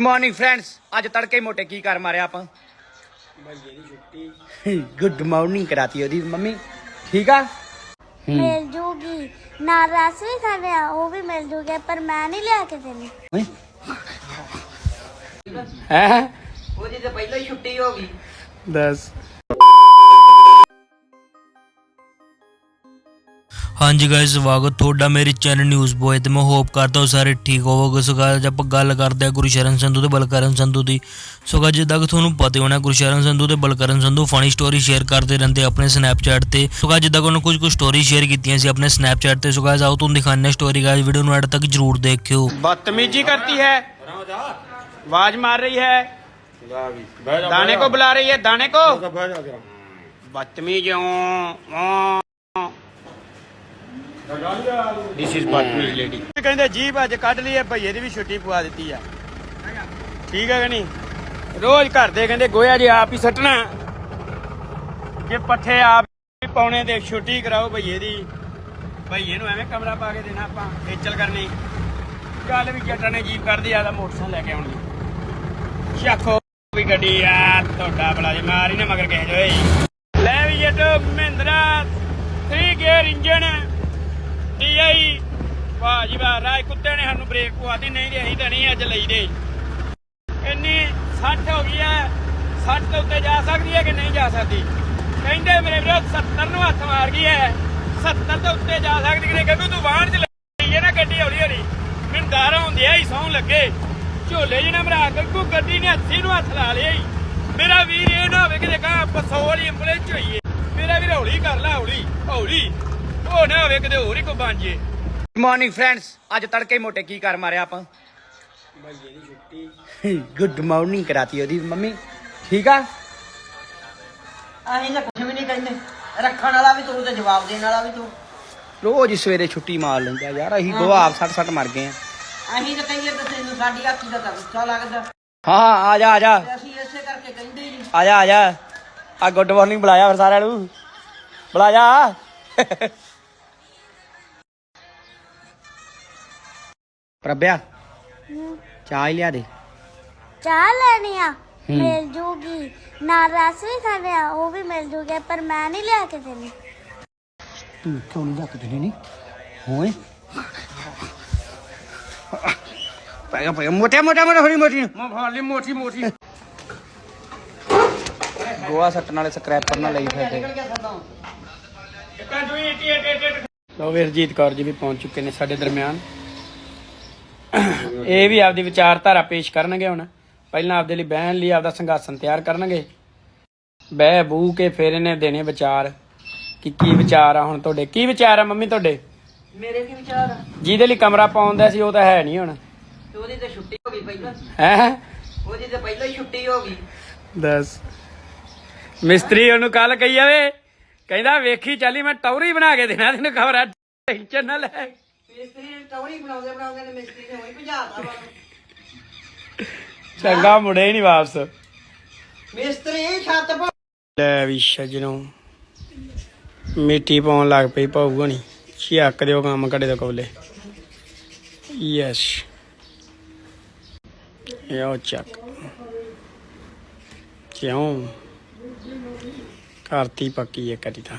Morning friends ਅੱਜ ਤੜਕੇ ਹੀ ਮੋਟੇ ਕੀ ਕਰ ਮਾਰਿਆ ਆਪਾਂ? ਭਈਏ ਦੀ ਛੁੱਟੀ ਗੁੱਡ ਮਾਰਨਿੰਗ ਕਰਾਤੀ ਉਹਦੀ ਮੰਮੀ। ਠੀਕ ਆ? ਮਿਲ ਜੂਗੀ। ਨਾਲ ਰਸ ਵੀ ਖਾਣੇ ਆ ਉਹ ਵੀ ਮਿਲ ਜੂਗੇ ਪਰ ਮੈਂ ਨਹੀਂ ਲਿਆ ਕੇ ਦੇਣੀ। ਹੈ? ਉਹਦੀ ਤਾਂ ਪਹਿਲਾਂ ਹੀ ਛੁੱਟੀ ਹੋ ਗਈ। ਦੱਸ। ਹਾਂਜੀ ਗਾਇਸ ਸਵਾਗਤ ਤੁਹਾਡਾ ਮੇਰੇ ਚੈਨਲ ਨਿਊਜ਼ ਬੋਏ ਤੇ ਮੈਂ ਹੋਪ ਕਰਦਾ ਹਾਂ ਸਾਰੇ ਠੀਕ ਹੋਵੋਗੇ। ਸੋ ਗਾਇਸ ਆਪਾਂ ਗੱਲ ਕਰਦੇ ਆ ਗੁਰਸ਼ਰਨ ਸੰਧੂ ਤੇ ਬਲਕਰਨ ਸੰਧੂ ਦੀ। ਸੋ ਗਾਇਸ ਜਿੱਦਾਂ ਕਿ ਤੁਹਾਨੂੰ ਪਤਾ ਹੋਣਾ ਗੁਰਸ਼ਰਨ ਸੰਧੂ ਤੇ Balkaran Sandhu funny story share ਕਰਦੇ ਰਹਿੰਦੇ ਆਪਣੇ ਸਨੈਪਚੈਟ ਤੇ। ਸੋ ਗਾਇਸ ਜਿੱਦਾਂ ਕਿ ਉਹਨਾਂ ਕੁਝ ਕੁ ਸਟੋਰੀ ਸ਼ੇਅਰ ਕੀਤੀਆਂ ਸੀ ਆਪਣੇ ਸਨੈਪਚੈਟ ਤੇ। ਸੋ ਗਾਇਸ ਆਓ ਤੁਹਾਨੂੰ ਦਿਖਾਉਂਦੇ ਸਟੋਰੀ ਗਾਇਸ ਵੀਡੀਓ ਨੂੰ ਐਡ ਤੱਕ ਜਰੂਰ ਦੇਖਿਓ। ਬਦਤਮੀਜੀ ਕਰਤੀ ਹੈ। ਆਵਾਜ਼ ਮਾਰ ਰਹੀ ਹੈ। ਦਾਣੇ ਕੋ ਬੁਲਾ ਰਹੀ ਹੈ ਦਾਣੇ ਕੋ। ਬਦਤਮੀਜ ਹਾਂ। ਦਿਸ ਇਜ਼ ਬਦਤਮੀਜ਼ ਲੇਡੀ ਕਹਿੰਦੇ ਜੀਬ ਅੱਜ ਕੱਢ ਲਈਏ ਭਈਏ ਦੀ ਵੀ ਛੁੱਟੀ ਪਵਾ ਦਿੱਤੀ ਆ। ਠੀਕ ਹੈ ਕਿ ਨਹੀਂ? ਰੋਜ਼ ਘਰ ਦੇ ਕਹਿੰਦੇ ਗੋਇਆ ਜੀ ਆਪ ਹੀ ਸੱਟਣਾ ਜੇ ਪੱਠੇ ਆਪ ਹੀ ਪਾਉਣੇ ਤੇ ਛੁੱਟੀ ਕਰਾਓ ਭਈਏ ਦੀ। ਭਈਏ ਨੂੰ ਐਵੇਂ ਕਮਰਾ ਪਾ ਕੇ ਦੇਣਾ ਆਪਾਂ, ਖੇਚਲ ਕਰਨੀ। ਗੱਲ ਵੀ ਜੱਟਾਂ ਨੇ ਜੀਪ ਕਰਦੀ ਆਦਾ ਮੋਟਰਸਾਈਕਲ ਲੈ ਕੇ ਆਉਣੀ ਚੱਕੋ ਵੀ ਗੱਡੀ ਆ, ਤੁਹਾਡਾ ਬੜਾ ਜੀ ਮਾਰੀ ਨਾ ਮਗਰ ਕਿਸੇ ਜੋਈ ਲੈ ਵੀ ਜੱਟ, ਮਹਿੰਦਰਾ 3 ਗੇਅਰ ਇੰਜਨ ਡੀਆਈ ਵਾਹ ਜੀ ਵਾਹ ਰਾਜ ਕੁੱਤੇ ਨੇ ਸਾਨੂੰ ਬ੍ਰੇਕ ਪਵਾਤੀ। ਨਹੀਂ ਤੇ ਤਾਂ ਨਹੀਂ ਅੱਜ ਲਈ ਦੇ। ਇੰਨੀ 60 ਹੋ ਗਈ ਹੈ 60 ਤੋਂ ਉੱਤੇ ਜਾ ਸਕਦੀ ਹੈ ਕਿ ਨਹੀਂ ਜਾ ਸਕਦੀ? ਕਹਿੰਦੇ ਮੇਰੇ ਵੀਰੋ 70 ਨੂੰ ਹੱਥ ਮਾਰ ਗਈ ਹੈ। 70 ਤੋਂ ਉੱਤੇ ਜਾ ਸਕਦੀ ਕਿ ਨਹੀਂ? ਤੂੰ ਵਾਹਣ ਚ ਲਈ ਹੈ ਨਾ ਗੱਡੀ ਹੌਲੀ ਹੌਲੀ। ਮੈਨੂੰ ਡਰ ਹੁੰਦੀ ਹੈ ਸੌਂ ਲੱਗੇ। ਝੋਲੇ ਜਿਹਨੇ ਮਰਾ ਗੱਗੂ ਗੱਡੀ ਨੇ ਹੱਥੀ ਨੂੰ ਹੱਥ ਲਾ ਲਿਆ ਈ। ਮੇਰਾ ਵੀਰ ਇਹ ਨਾ ਹੋਵੇ ਕਿ ਦੇਖਾ ਪਸੋ ਵਾਲੀ ਐਂਬੂਲੈਂਸ ਚ ਹੋਈਏ। ਮੇਰਾ ਵੀਰ ਹੌਲੀ ਕਰ ਲੈ, ਹੌਲੀ ਹੌਲੀ। ਉਹ ਨਾ ਹੋਵੇ ਕਿਤੇ ਹੋਰ ਹੀ ਕੋਈ ਬਣ ਜੇ। ਮਾਰਨਿੰਗ ਫਰੈਂਡਸ ਅੱਜ ਤੜਕੇ ਹੀ ਮੋਟੇ ਕੀ ਕਰ ਮਾਰਿਆ ਆਪਾਂ? ਭਈਏ ਦੀ ਛੁੱਟੀ ਗੁੱਡ ਮਾਰਨਿੰਗ ਕਰਾਤੀ ਉਹਦੀ ਮੰਮੀ। ਠੀਕ ਆ? ਅਸੀਂ ਤਾਂ ਕੁਝ ਵੀ ਨਹੀਂ ਕਹਿੰਦੇ। ਰੱਖਣ ਵਾਲਾ ਵੀ ਤੂੰ ਤੇ ਜਵਾਬ ਦੇਣ ਵਾਲਾ ਵੀ ਤੂੰ। ਰੋਜ਼ ਹੀ ਸਵੇਰੇ ਛੁੱਟੀ ਮਾਰ ਲੈਂਦਾ ਯਾਰ ਅਸੀਂ ਗਵਾ ਆਪ ਸੱਟ ਸੱਟ ਮਰ ਗਏ ਆ। ਅਸੀਂ ਤਾਂ ਕਹੀਏ ਤਾਂ ਤੈਨੂੰ ਸਾਡੀ ਅੱਖੀ ਦਾ ਤਾਂ ਗੁੱਸਾ ਲੱਗਦਾ। ਹਾਂ ਆ ਜਾ ਆ ਜਾ। ਅਸੀਂ ਇਸੇ ਕਰਕੇ ਕਹਿੰਦੇ ਹੀ ਨਹੀਂ। ਆ ਜਾ ਆ ਜਾ। ਆ ਗੁੱਡ ਮਾਰਨਿੰਗ ਬੁਲਾਇਆ ਫਿਰ ਸਾਰਿਆਂ ਨੂੰ। ਬੁਲਾ ਪ੍ਰਭਿਆ ਚਾਹ ਹੀ ਲਿਆ ਦੇ। ਚਾਹ ਲੈਣੀ ਆ? ਮਿਲ ਜੂਗੀ। ਨਾਲ ਰਸ ਵੀ ਖਾਣੇ ਆ ਉਹ ਵੀ ਮਿਲ ਜੂਗੇ ਪਰ ਮੈਂ ਨਹੀਂ ਲਿਆ ਕੇ ਦੇਣੀ। ਤੂੰ ਕਿਉਂ ਨਹੀਂ ਰੱਖ ਦੇਣੀ ਨਹੀਂ ਹੋਏ। ਪੈਗਾ ਪੈਗਾ ਮੋਟੇ ਮੋਟੇ ਮੋਟੇ ਹੋਰੀ ਮੋਟੀ। ਮੈਂ ਫਾਲੀ ਮੋਟੀ ਮੋਟੀ। ਗੋਆ ਸੱਟਣ ਵਾਲੇ ਸਕ੍ਰੈਪਰ ਨਾਲ ਲਈ ਫਿਰਦੇ। ਲੋ ਵੀਰਜੀਤ ਕੌਰ ਜੀ ਵੀ ਪਹੁੰਚ ਚੁੱਕੇ ਨੇ ਸਾਡੇ ਦਰਮਿਆਨ। ਇਹ ਵੀ ਆਪਦੀ ਵਿਚਾਰਧਾਰਾ ਪੇਸ਼ ਕਰਨਗੇ ਹੁਣ। ਪਹਿਲਾਂ ਆਪਦੇ ਲਈ ਬਹਿਣ ਲਈ ਆਪਦਾ ਸੰਘਾਸਨ ਤਿਆਰ ਕਰਨਗੇ। ਬਹਿ ਬੂ ਕੇ ਫਿਰ ਇਹਨੇ ਦੇਣੇ ਵਿਚਾਰ ਕਿ ਕੀ ਵਿਚਾਰ ਆ ਹੁਣ ਤੁਹਾਡੇ। ਕੀ ਵਿਚਾਰ ਆ ਮੰਮੀ ਤੁਹਾਡੇ? ਮੇਰੇ ਕੀ ਵਿਚਾਰ ਆ? ਜਿਹਦੇ ਲਈ ਕਮਰਾ ਪਾਉਂਦਾ ਸੀ ਉਹ ਤਾਂ ਹੈ ਨਹੀਂ ਹੁਣ। ਤੇ ਉਹਦੀ ਤਾਂ ਛੁੱਟੀ ਹੋ ਗਈ ਪਹਿਲਾਂ। ਹੈ? ਉਹਦੀ ਤਾਂ ਪਹਿਲਾਂ ਹੀ ਛੁੱਟੀ ਹੋ ਗਈ। ਦੱਸ। ਮਿਸਤਰੀ ਉਹਨੂੰ ਕੱਲ ਕਹੀ ਜਾਵੇ ਕਹਿੰਦਾ ਵੇਖੀ ਚੱਲੀ ਮੈਂ ਟੌਰੀ ਬਣਾ ਕੇ ਦੇਣਾ ਤੈਨੂੰ ਖਬਰ ਟੈਨਸ਼ਨ ਨਾ ਲੈ। ਮਿਸਤਰੀ ਨੇ ਟੌਰੀ ਬਣਾਉਂਦੇ ਬਣਾਉਂਦੇ ਨੇ ਮਿਸਤਰੀ ਨੇ ਉਹੀ ਭਜਾਤਾ ਵਾ। ਚੰਗਾ ਮੁੜੇ ਹੀ ਨਹੀਂ ਵਾਪਸ। ਮਿਸਤਰੀ ਛੱਤ ਪਾ ਲੈ ਵੀ ਸਜਣੋ ਮਿੱਟੀ ਪਾਉਣ ਲੱਗ ਪਈ ਭਾਊ ਹਣੀ ਛਿਆਕ ਦਿਓ ਕੰਮ ਘੜੇ ਦੇ ਕੋਲੇ। ਯੈਸ ਯੋ ਚੱਕ। ਕਿਉਂ? ਕਰਤੀ ਪੱਕੀ ਇੱਕ ਵਾਰੀ ਤਾਂ।